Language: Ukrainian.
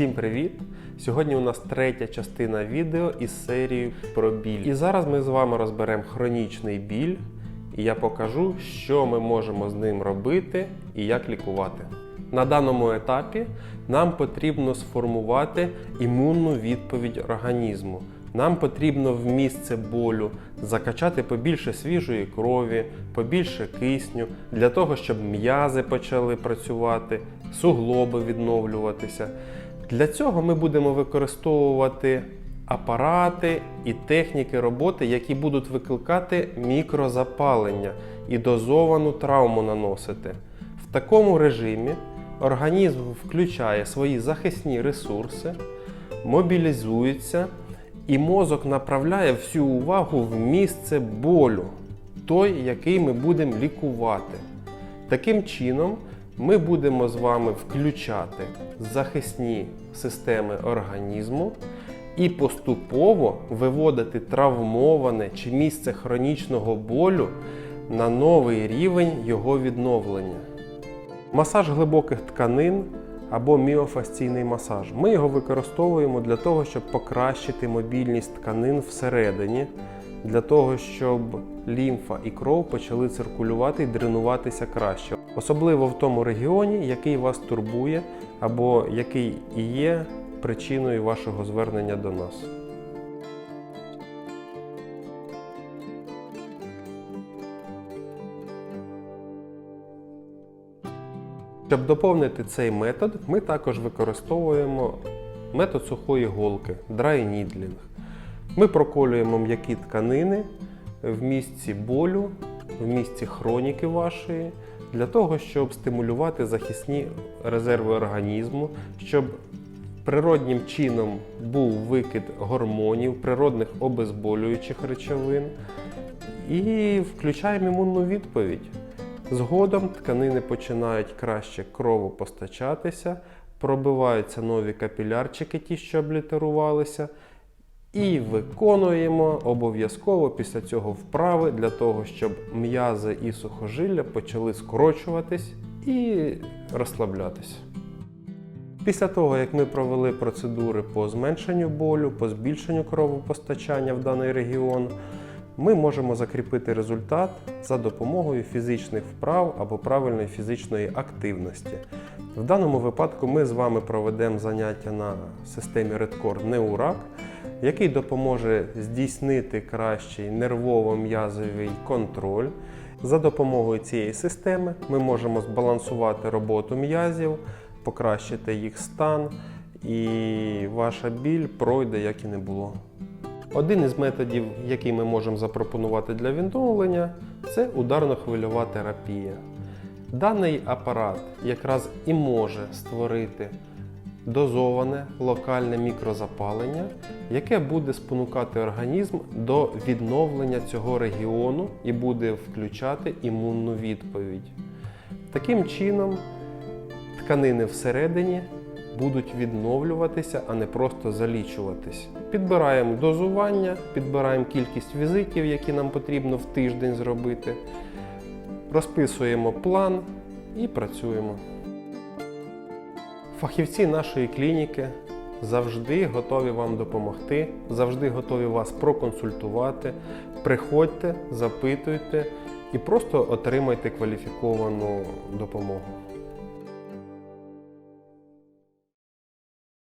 Всім привіт! Сьогодні у нас третя частина відео із серії про біль. І зараз ми з вами розберемо хронічний біль, і я покажу, що ми можемо з ним робити і як лікувати. На даному етапі нам потрібно сформувати імунну відповідь організму. Нам потрібно в місце болю закачати побільше свіжої крові, побільше кисню, для того, щоб м'язи почали працювати, суглоби відновлюватися. Для цього ми будемо використовувати апарати і техніки роботи, які будуть викликати мікрозапалення і дозовану травму наносити. В такому режимі організм включає свої захисні ресурси, мобілізується і мозок направляє всю увагу в місце болю, той, який ми будемо лікувати. Таким чином, ми будемо з вами включати захисні системи організму і поступово виводити травмоване чи місце хронічного болю на новий рівень його відновлення. Масаж глибоких тканин або міофасційний масаж. Ми його використовуємо для того, щоб покращити мобільність тканин всередині, для того, щоб лімфа і кров почали циркулювати і дренуватися краще. Особливо в тому регіоні, який вас турбує, або який і є причиною вашого звернення до нас. Щоб доповнити цей метод, ми також використовуємо метод сухої голки dry needling. Ми проколюємо м'які тканини в місці болю, в місці хроніки вашої, для того, щоб стимулювати захисні резерви організму, щоб природнім чином був викид гормонів, природних обезболюючих речовин і включаємо імунну відповідь. Згодом тканини починають краще кровопостачатися, пробиваються нові капілярчики, ті, що облітерувалися, і виконуємо обов'язково після цього вправи для того, щоб м'язи і сухожилля почали скорочуватись і розслаблятися. Після того, як ми провели процедури по зменшенню болю, по збільшенню кровопостачання в даний регіон, ми можемо закріпити результат за допомогою фізичних вправ або правильної фізичної активності. В даному випадку ми з вами проведемо заняття на системі Redcore Neurac, який допоможе здійснити кращий нервово-м'язовий контроль. За допомогою цієї системи ми можемо збалансувати роботу м'язів, покращити їх стан, і ваша біль пройде, як і не було. Один із методів, який ми можемо запропонувати для відновлення, це ударно-хвильова терапія. Даний апарат якраз і може створити дозоване локальне мікрозапалення, яке буде спонукати організм до відновлення цього регіону і буде включати імунну відповідь. Таким чином, тканини всередині будуть відновлюватися, а не просто залічуватись. Підбираємо дозування, підбираємо кількість візитів, які нам потрібно в тиждень зробити, розписуємо план і працюємо. Фахівці нашої клініки завжди готові вам допомогти, завжди готові вас проконсультувати. Приходьте, запитуйте і просто отримайте кваліфіковану допомогу.